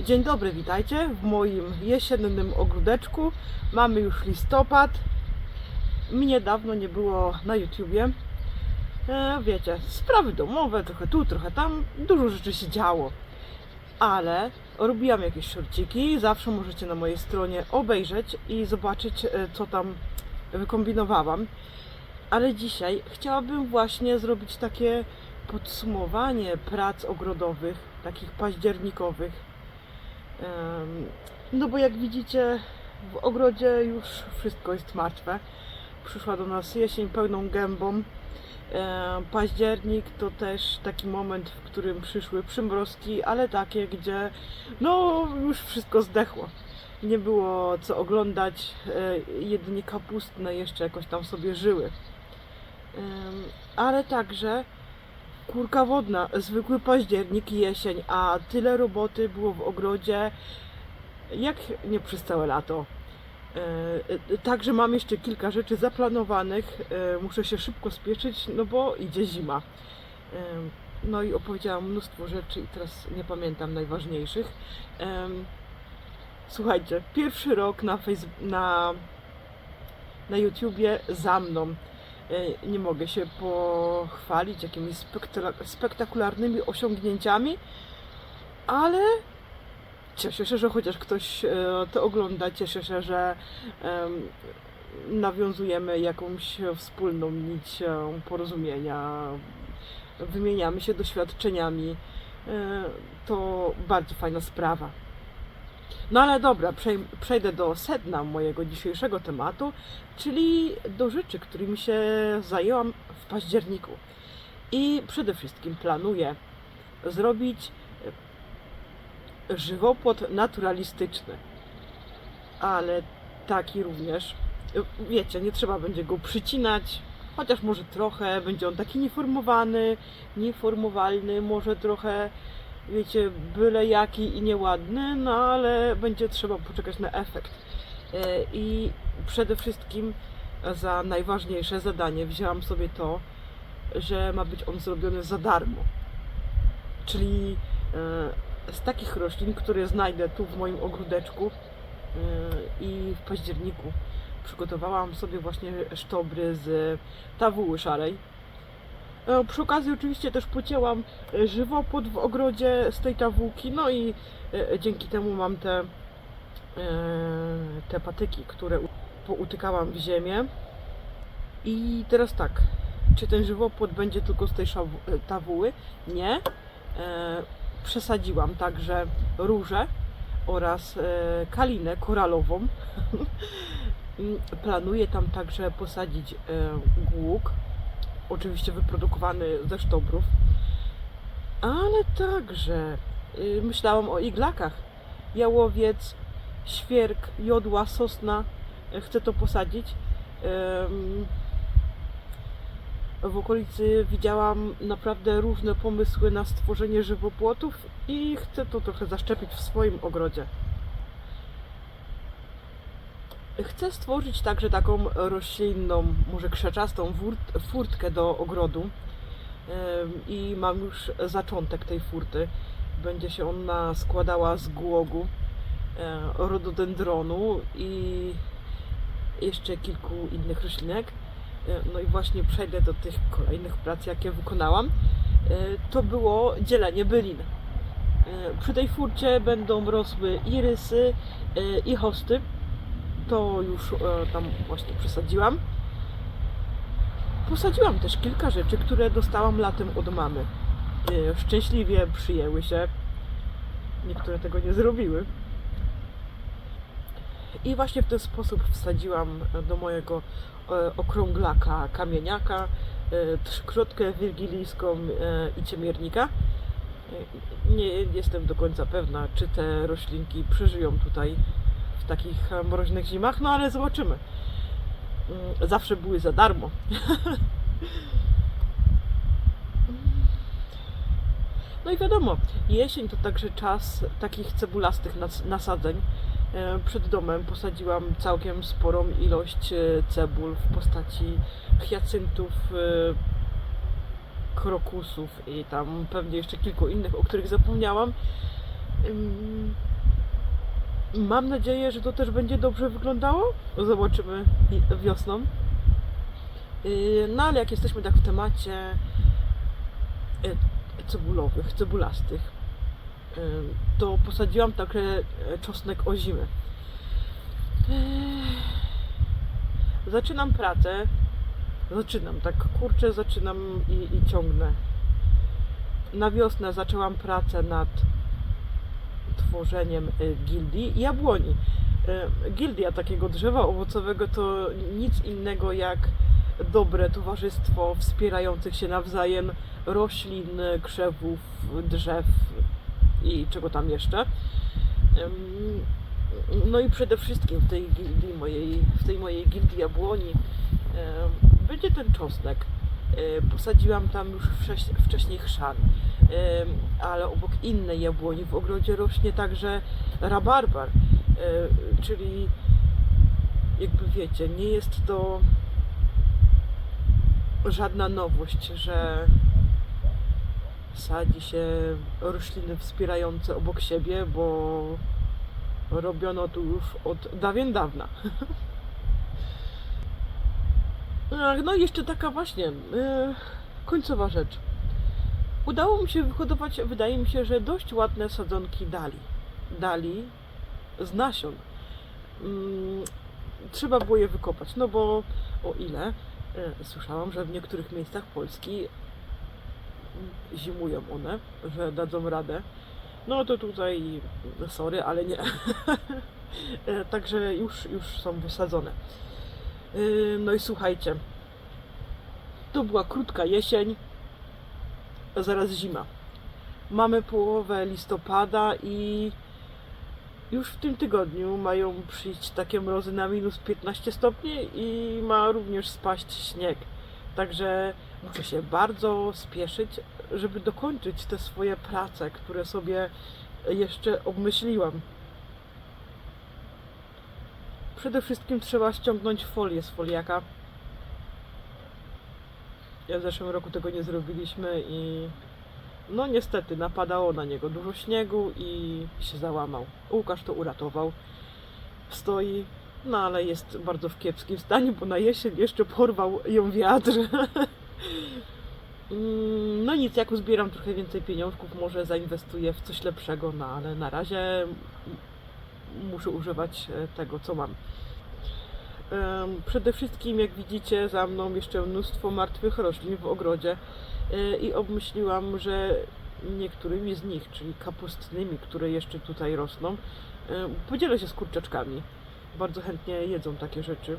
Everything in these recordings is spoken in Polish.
Dzień dobry, witajcie w moim jesiennym ogródeczku. Mamy już listopad. Mnie dawno nie było na YouTubie. E, wiecie, sprawy domowe, trochę tu, trochę tam, dużo rzeczy się działo. Ale robiłam jakieś szorciki, zawsze możecie na mojej stronie obejrzeć i zobaczyć, e, co tam wykombinowałam. Ale dzisiaj chciałabym właśnie zrobić takie podsumowanie prac ogrodowych, takich październikowych. No bo jak widzicie, w ogrodzie już wszystko jest martwe. Przyszła do nas jesień pełną gębą. Październik to też taki moment, w którym przyszły przymrozki, ale takie, gdzie no już wszystko zdechło. Nie było co oglądać, e, jedynie kapustne jeszcze jakoś tam sobie żyły. Ale także kurka wodna, zwykły październik i jesień, a tyle roboty było w ogrodzie, jak nie przez całe lato. E, Także mam jeszcze kilka rzeczy zaplanowanych. e, Muszę się szybko spieszyć, no bo idzie zima. E, No i opowiedziałam mnóstwo rzeczy i teraz nie pamiętam najważniejszych. Słuchajcie, pierwszy rok na, face, na, na YouTubie za mną. E, Nie mogę się pochwalić jakimiś spektakularnymi osiągnięciami, ale cieszę się, że chociaż ktoś e, to ogląda, cieszę się, że em, nawiązujemy jakąś wspólną nić e, porozumienia, wymieniamy się doświadczeniami. To bardzo fajna sprawa. No ale dobra, przej- przejdę do sedna mojego dzisiejszego tematu, czyli do rzeczy, którymi się zajęłam w październiku. I przede wszystkim planuję zrobić e, żywopłot naturalistyczny, ale taki również, e, wiecie, nie trzeba będzie go przycinać, chociaż może trochę, będzie on taki nieformowany, nieformowalny, może trochę, wiecie, byle jaki i nieładny, no ale będzie trzeba poczekać na efekt. E, I przede wszystkim za najważniejsze zadanie wzięłam sobie to, że ma być on zrobiony za darmo. Czyli e, z takich roślin, które znajdę tu w moim ogródeczku e, i w październiku przygotowałam sobie właśnie sztobry z tawuły szarej. E, Przy okazji oczywiście też pocięłam e, żywopłot w ogrodzie z tej tawułki, no i e, dzięki temu mam te, te patyki, które poutykałam w ziemię. I teraz tak, czy ten żywopłot będzie tylko z tej tawuły? Nie. Przesadziłam także różę oraz kalinę koralową. Planuję tam także posadzić głuk, oczywiście wyprodukowany ze sztobrów, ale także y, myślałam o iglakach. Jałowiec, świerk, jodła, sosna. Chcę to posadzić. W okolicy widziałam naprawdę różne pomysły na stworzenie żywopłotów i chcę to trochę zaszczepić w swoim ogrodzie. Chcę stworzyć także taką roślinną, może krzaczastą furtkę do ogrodu i mam już zaczątek tej furty. Będzie się ona składała z głogu, e, rododendronu i jeszcze kilku innych roślinek. E, No i właśnie przejdę do tych kolejnych prac, jakie wykonałam. E, To było dzielenie bylin. Przy tej furcie będą rosły irysy i hosty. To już e, tam właśnie przesadziłam. Posadziłam też kilka rzeczy, które dostałam latem od mamy. E, Szczęśliwie przyjęły się. Niektóre tego nie zrobiły. I właśnie w ten sposób wsadziłam do mojego e, okrąglaka kamieniaka, e, trzykrotkę wirgilijską e, i ciemiernika. E, Nie jestem do końca pewna, czy te roślinki przeżyją tutaj w takich e, mroźnych zimach, no ale zobaczymy. Mm, Zawsze były za darmo. No i wiadomo, jesień to także czas takich cebulastych nas- nasadzeń. E, Przed domem posadziłam całkiem sporą ilość e, cebul w postaci hyacyntów, krokusów i tam pewnie jeszcze kilku innych, o których zapomniałam. Mam nadzieję, że to też będzie dobrze wyglądało. Zobaczymy wiosną. Yy, No ale jak jesteśmy tak w temacie yy, cebulowych, cebulastych, yy, to posadziłam także czosnek o zimę. Zaczynam pracę. Zaczynam, tak kurczę, zaczynam i, i ciągnę. Na wiosnę zaczęłam pracę nad tworzeniem y, gildii jabłoni. Y, Gildia takiego drzewa owocowego to nic innego jak dobre towarzystwo wspierających się nawzajem roślin, krzewów, drzew i czego tam jeszcze. No i przede wszystkim w tej gildii mojej, w tej mojej gildii jabłoni będzie ten czosnek. Posadziłam tam już wcześ- wcześniej chrzan, ale obok innej jabłoni w ogrodzie rośnie także rabarbar, czyli jakby wiecie, nie jest to żadna nowość, że sadzi się rośliny wspierające obok siebie, bo robiono to już od dawien dawna. Ach, No i jeszcze taka właśnie yy, końcowa rzecz. Udało mi się wyhodować, wydaje mi się, że dość ładne sadzonki dali. Dali z nasion. Mm, trzeba było je wykopać, no bo o ile e, słyszałam, że w niektórych miejscach Polski zimują one, że dadzą radę. No to tutaj sorry, ale nie. E, Także już, już są wysadzone. Yy, No i słuchajcie, to była krótka jesień, a zaraz zima. Mamy połowę listopada i już w tym tygodniu mają przyjść takie mrozy na minus 15 stopni i ma również spaść śnieg. Także muszę się bardzo spieszyć, żeby dokończyć te swoje prace, które sobie jeszcze obmyśliłam. Przede wszystkim trzeba ściągnąć folię z foliaka. Ja w zeszłym roku tego nie zrobiliśmy i no niestety napadało na niego dużo śniegu i się załamał. Łukasz to uratował. Stoi, no ale jest bardzo w kiepskim stanie, bo na jesień jeszcze porwał ją wiatr. Mm, No nic, jak uzbieram trochę więcej pieniążków, może zainwestuję w coś lepszego, no ale na razie muszę używać e, tego, co mam. Przede wszystkim, jak widzicie, za mną jeszcze mnóstwo martwych roślin w ogrodzie e, i obmyśliłam, że niektórymi z nich, czyli kapustnymi, które jeszcze tutaj rosną, e, podzielę się z kurczaczkami. Bardzo chętnie jedzą takie rzeczy.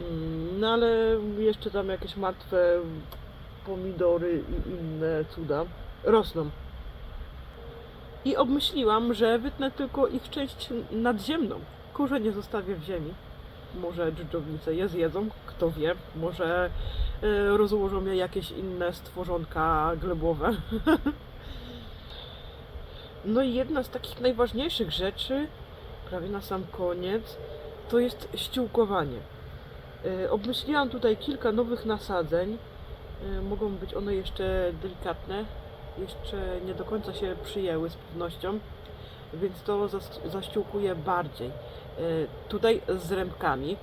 Mm, No ale jeszcze tam jakieś martwe pomidory i inne cuda rosną. I obmyśliłam, że wytnę tylko ich część nadziemną. Korzenie zostawię w ziemi. Może dżdżownice je zjedzą, kto wie. Może e, rozłożą je jakieś inne stworzonka glebowe. No i jedna z takich najważniejszych rzeczy, prawie na sam koniec, to jest ściółkowanie. E, Obmyśliłam tutaj kilka nowych nasadzeń. E, Mogą być one jeszcze delikatne, jeszcze nie do końca się przyjęły z pewnością, więc to zaściółkuję bardziej. E, Tutaj z rębkami,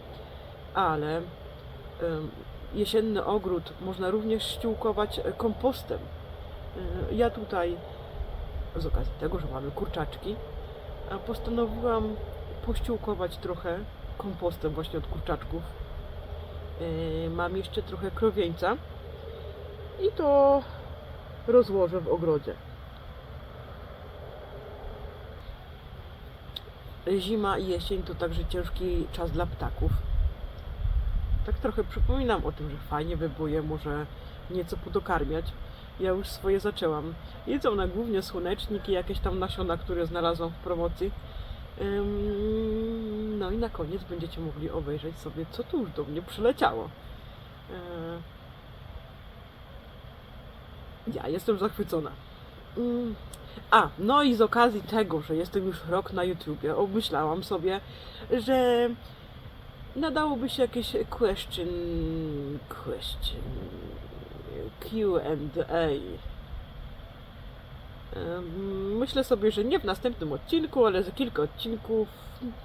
ale jesienny ogród można również ściółkować kompostem. E, Ja tutaj, z okazji tego, że mamy kurczaczki, postanowiłam pościółkować trochę kompostem właśnie od kurczaczków. E, Mam jeszcze trochę krowieńca i to rozłożę w ogrodzie. Zima i jesień to także ciężki czas dla ptaków. Tak trochę przypominam o tym, że fajnie by było je może nieco podokarmiać. Ja już swoje zaczęłam. Jedzą one głównie słonecznik i jakieś tam nasiona, które znalazłam w promocji. No i na koniec będziecie mogli obejrzeć sobie, co tu już do mnie przyleciało. Ja jestem zachwycona. Mm. A, no i z okazji tego, że jestem już rok na YouTubie, obmyślałam sobie, że nadałoby się jakieś question, question, Q&A. Myślę sobie, że nie w następnym odcinku, ale za kilka odcinków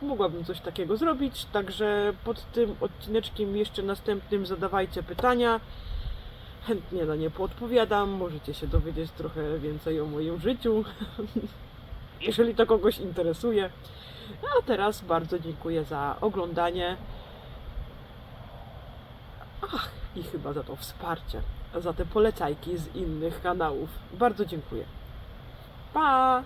mogłabym coś takiego zrobić. Także pod tym odcineczkiem jeszcze następnym zadawajcie pytania. Chętnie na nie poodpowiadam. Możecie się dowiedzieć trochę więcej o moim życiu, jeżeli to kogoś interesuje. A teraz bardzo dziękuję za oglądanie. Ach, i chyba za to wsparcie, za te polecajki z innych kanałów. Bardzo dziękuję. Pa!